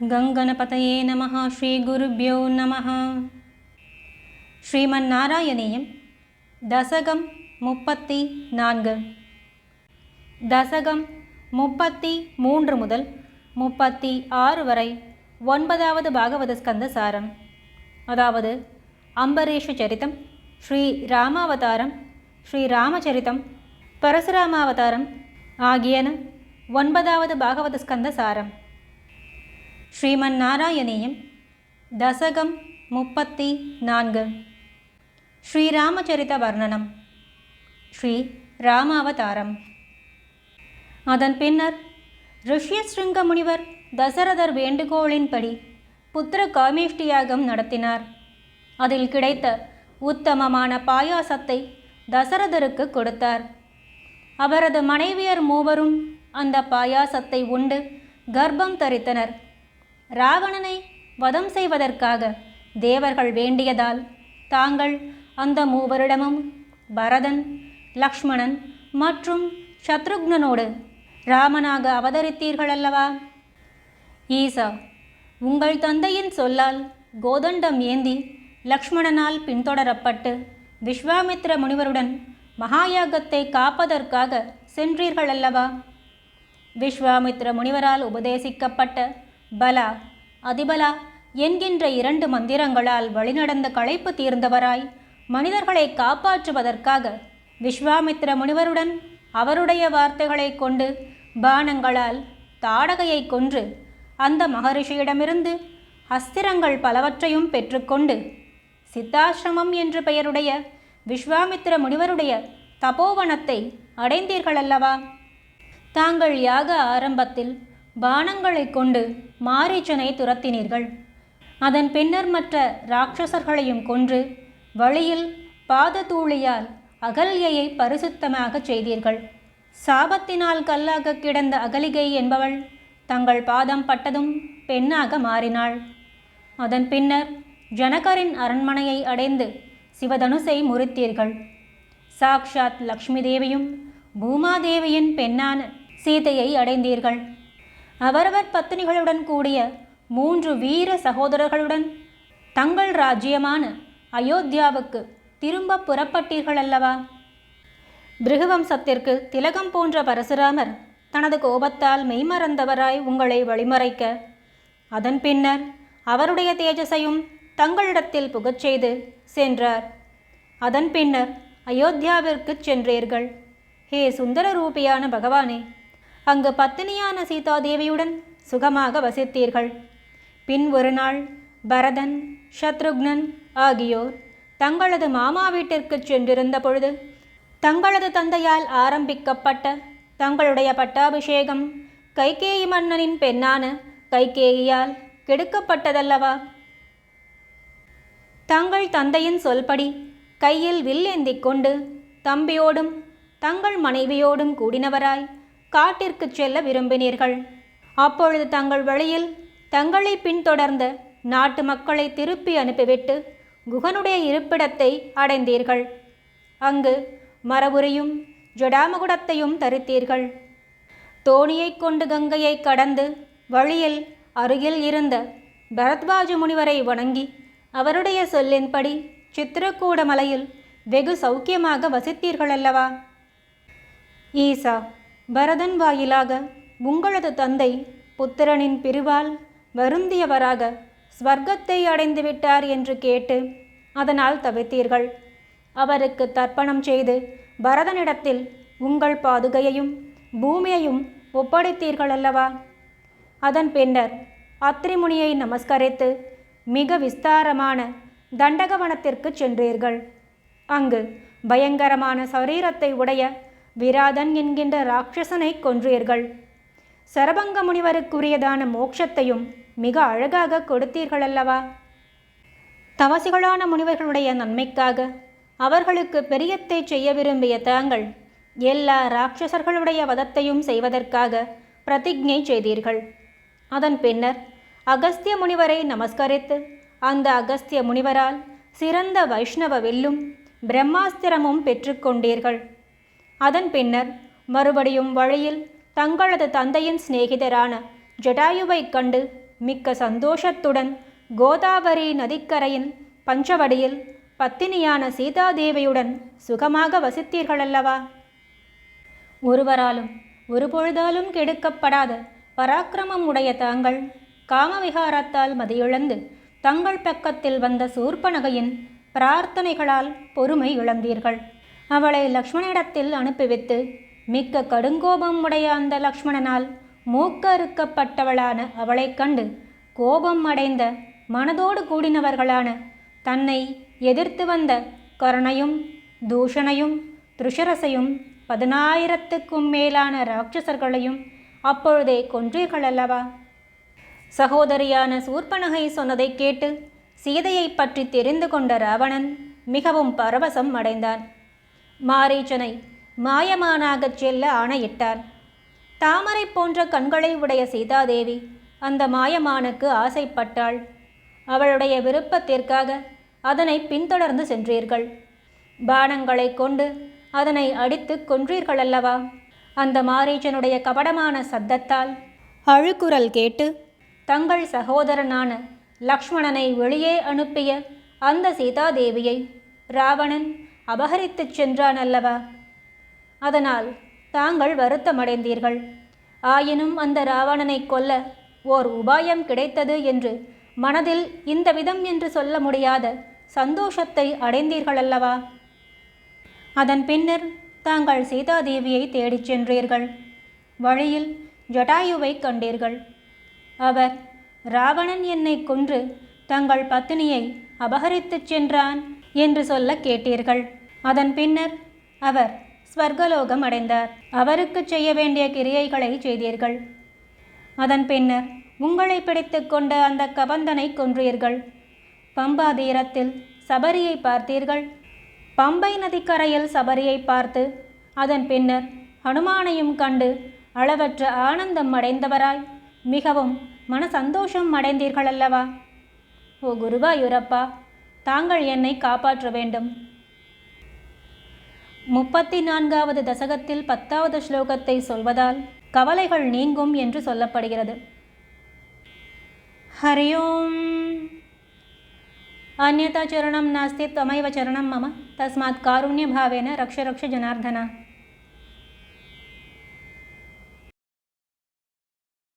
கங்கணபதயே நமः ஸ்ரீகுருभ्यो நமः ஸ்ரீமன்னாராயணீயம் தசகம் முப்பத்தி நான்கு தசகம் முப்பத்தி மூன்று முதல் முப்பத்தி ஆறு வரை ஒன்பதாவது பாகவத ஸ்கந்த சாரம். அதாவது அம்பரீஷ சரிதம் ஸ்ரீ ராமாவதாரம் ஸ்ரீ ராமச்சரிதம் பரசுராமாவதாரம் ஆகியன ஒன்பதாவது பாகவத ஸ்கந்த சாரம். ஸ்ரீமன் ஸ்ரீமன்னாராயணீயம் தசகம் முப்பத்தி நான்கு. ஸ்ரீராமச்சரித வர்ணனம். ஸ்ரீ ராமாவதாரம். அதன் பின்னர் ரிஷ்யஸ்ருங்க முனிவர் தசரதர் வேண்டுகோளின்படி புத்திர காமேஷ்டியாகம் நடத்தினார். அதில் கிடைத்த உத்தமமான பாயாசத்தை தசரதருக்கு கொடுத்தார். அவரது மனைவியர் மூவரும் அந்த பாயாசத்தை உண்டு கர்ப்பம் தரித்தனர். ராவணனை வதம் செய்வதற்காக தேவர்கள் வேண்டியதால் தாங்கள் அந்த மூவரிடமும் பரதன் லக்ஷ்மணன் மற்றும் சத்ருக்னனோடு ராமனாக அவதரித்தீர்கள் அல்லவா? ஈசா உங்கள் தந்தையின் சொல்லால் கோதண்டம் ஏந்தி லக்ஷ்மணனால் பின்தொடரப்பட்டு விஸ்வாமித்ர முனிவருடன் மகாயாகத்தை காப்பதற்காக சென்றீர்கள் அல்லவா? விஸ்வாமித்ர முனிவரால் உபதேசிக்கப்பட்ட பலா அதிபலா என்கின்ற இரண்டு மந்திரங்களால் வழிநடந்த களைப்பு தீர்ந்தவராய் மனிதர்களை காப்பாற்றுவதற்காக விஸ்வாமித்ர முனிவருடன் அவருடைய வார்த்தைகளை கொண்டு பானங்களால் தாடகையை கொன்று அந்த மகரிஷியிடமிருந்து அஸ்திரங்கள் பலவற்றையும் பெற்றுக்கொண்டு சித்தாசிரமம் என்று பெயருடைய விஸ்வாமித்திர முனிவருடைய தபோவனத்தை அடைந்தீர்களல்லவா? தாங்கள் யாக ஆரம்பத்தில் பானங்களை கொண்டு மாரீச்சனை துரத்தினீர்கள். அதன் பின்னர் மற்ற ராட்சசர்களையும் கொன்று வழியில் பாததூளியால் அகல்யையை பரிசுத்தமாகச் செய்தீர்கள். சாபத்தினால் கல்லாக கிடந்த அகலிகை என்பவள் தங்கள் பாதம் பட்டதும் பெண்ணாக மாறினாள். அதன் பின்னர் ஜனகரின் அரண்மனையை அடைந்து சிவதனுசை முறித்தீர்கள். சாக்ஷாத் லக்ஷ்மி தேவியும் பூமாதேவியின் பெண்ணான சீதையை அடைந்தீர்கள். அவரவர் பத்தினிகளுடன் கூடிய மூன்று வீர சகோதரர்களுடன் தங்கள் ராஜ்யமான அயோத்தியாவுக்கு திரும்ப புறப்பட்டீர்கள் அல்லவா? பிருகுவம்சத்திற்கு திலகம் போன்ற பரசுராமர் தனது கோபத்தால் மெய்மறந்தவராய் உங்களை வழிமறைக்க அதன் பின்னர் அவருடைய தேஜஸையும் தங்களிடத்தில் புகச் செய்து சென்றார். அதன் பின்னர் அயோத்தியாவிற்கு சென்றீர்கள். ஹே சுந்தர ரூபியான பகவானே அங்கு பத்தினியான சீதாதேவியுடன் சுகமாக வசித்தீர்கள். பின் ஒரு நாள் பரதன் சத்ருக்னன் ஆகியோர் தங்களது மாமா வீட்டிற்கு சென்றிருந்த பொழுது தங்களது தந்தையால் ஆரம்பிக்கப்பட்ட தங்களுடைய பட்டாபிஷேகம் கைகேயி மன்னனின் பெண்ணான கைகேயியால் கெடுக்கப்பட்டதல்லவா? தங்கள் தந்தையின் சொல்படி கையில் வில் ஏந்திக் கொண்டு தம்பியோடும் தங்கள் மனைவியோடும் கூடினவராய் காட்டிற்கு செல்ல விரும்பினீர்கள். அப்பொழுது தங்கள் வழியில் தங்களை பின்தொடர்ந்த நாட்டு மக்களை திருப்பி அனுப்பிவிட்டு குகனுடைய இருப்பிடத்தை அடைந்தீர்கள். அங்கு மரபுரியும் ஜடாமகுடத்தையும் தரித்தீர்கள். தோணியைக் கொண்டு கங்கையை கடந்து வழியில் அருகில் இருந்த பரத்வாஜ முனிவரை வணங்கி அவருடைய சொல்லின்படி சித்திரக்கூட மலையில் வெகு சௌக்கியமாக வசித்தீர்கள் அல்லவா ஈசா பரதன் வாயிலாக உங்களது தந்தை புத்திரனின் பிரிவால் வருந்தியவராக ஸ்வர்க்கத்தை அடைந்து விட்டார் என்று கேட்டு அதனால் தவித்தீர்கள். அவருக்கு தர்ப்பணம் செய்து பரதனிடத்தில் உங்கள் பாதுகையையும் பூமியையும் ஒப்படைத்தீர்கள் அல்லவா? அதன் பின்னர் அத்ரிமுனியை நமஸ்கரித்து மிக விஸ்தாரமான தண்டகவனத்திற்கு சென்றீர்கள். அங்கு பயங்கரமான சரீரத்தை உடைய விராதன் என்கின்ற ராட்சசனை கொன்றீர்கள் சரபங்க முனிவருக்குரியதான மோட்சத்தையும் மிக அழகாக கொடுத்தீர்கள் அல்லவா தவசிகளான முனிவர்களுடைய நன்மைக்காக அவர்களுக்கு பெரியத்தை செய்ய விரும்பிய தாங்கள் எல்லா ராட்சசர்களுடைய வதத்தையும் செய்வதற்காக பிரதிஜை செய்தீர்கள். அதன் பின்னர் அகஸ்திய முனிவரை நமஸ்கரித்து அந்த அகஸ்திய முனிவரால் சிறந்த வைஷ்ணவ வில்லும் பிரம்மாஸ்திரமும் பெற்றுக்கொண்டீர்கள் அதன் பின்னர் மறுபடியும் வழியில் தங்களது தந்தையின் சிநேகிதரான ஜடாயுவைக் கண்டு மிக்க சந்தோஷத்துடன் கோதாவரி நதிக்கரையின் பஞ்சவடியில் பத்தினியான சீதாதேவியுடன் சுகமாக வசித்தீர்களல்லவா? ஒருவராலும் ஒரு பொழுதாலும் கெடுக்கப்படாத பராக்கிரமம் உடைய தாங்கள் காமவிகாரத்தால் மதியிழந்து தங்கள் பக்கத்தில் வந்த சூர்பனகையின் பிரார்த்தனைகளால் பொறுமை இழந்தீர்கள். அவளை லக்ஷ்மணிடத்தில் அனுப்பிவித்து மிக்க கடுங்கோபம் உடைய அந்த லக்ஷ்மணனால் மூக்கறுக்கப்பட்டவளான அவளைக் கண்டு கோபம் அடைந்த மனதோடு கூடினவர்களான தன்னை எதிர்த்து வந்த கருணையும் தூஷணையும் திருஷரசையும் பதினாயிரத்துக்கும் மேலான ராட்சசர்களையும் அப்பொழுதே கொன்றீர்கள் அல்லவா சகோதரியான சூர்பனகை சொன்னதைக் கேட்டு சீதையை பற்றி தெரிந்து கொண்ட ராவணன் மிகவும் பரவசம் அடைந்தான். மாரீச்சனை மாயமானாகச் செல்ல ஆணையிட்டார். தாமரை போன்ற கண்களை உடைய சீதாதேவி அந்த மாயமானுக்கு ஆசைப்பட்டாள். அவளுடைய விருப்பத்திற்காக அதனை பின்தொடர்ந்து சென்றீர்கள். பானங்களை கொண்டு அதனை அடித்து கொன்றீர்கள் அல்லவா அந்த மாரீச்சனுடைய கபடமான சத்தத்தால் அழுக்குரல் கேட்டு தங்கள் சகோதரனான லக்ஷ்மணனை வெளியே அனுப்பிய அந்த சீதாதேவியை ராவணன் அபகரித்துச் சென்றான் அல்லவா அதனால் தாங்கள் வருத்தமடைந்தீர்கள். ஆயினும் அந்த ராவணனை கொல்ல ஓர் உபாயம் கிடைத்தது என்று மனதில் இந்த விதம் என்று சொல்ல முடியாத சந்தோஷத்தை அடைந்தீர்களல்லவா? அதன் பின்னர் தாங்கள் சீதாதேவியை தேடிச் சென்றீர்கள். வழியில் ஜட்டாயுவை கண்டீர்கள். அவர் ராவணன் என்னை கொன்று தங்கள் பத்தினியை அபகரித்துச் சென்றான் என்று சொல்ல கேட்டீர்கள். அதன் பின்னர் அவர் ஸ்வர்கலோகம் அடைந்தார். அவருக்கு செய்ய வேண்டிய கிரியைகளை செய்தீர்கள். அதன் பின்னர் உங்களை பிடித்து கொண்ட அந்த கபந்தனை கொன்றீர்கள். பம்பா தீரத்தில் சபரியை பார்த்தீர்கள். பம்பை நதிக்கரையில் சபரியை பார்த்து அதன் பின்னர் ஹனுமானையும் கண்டு அளவற்ற ஆனந்தம் அடைந்தவராய் மிகவும் மன சந்தோஷம் அடைந்தீர்கள் அல்லவா ஓ குருவாயூரப்பா தாங்கள் என்னை காப்பாற்ற வேண்டும். முப்பத்தி நான்காவது தசகத்தில் பத்தாவது ஸ்லோகத்தை சொல்வதால் கவலைகள் நீங்கும் என்று சொல்லப்படுகிறது. ஹரி ஓம். அந்நதா சரணம் நாஸ்தி தமைவ சரணம் மம. தஸ்மாத் காருண்ய பாவேன ரக்ஷ ரக்ஷ ஜனார்தனா.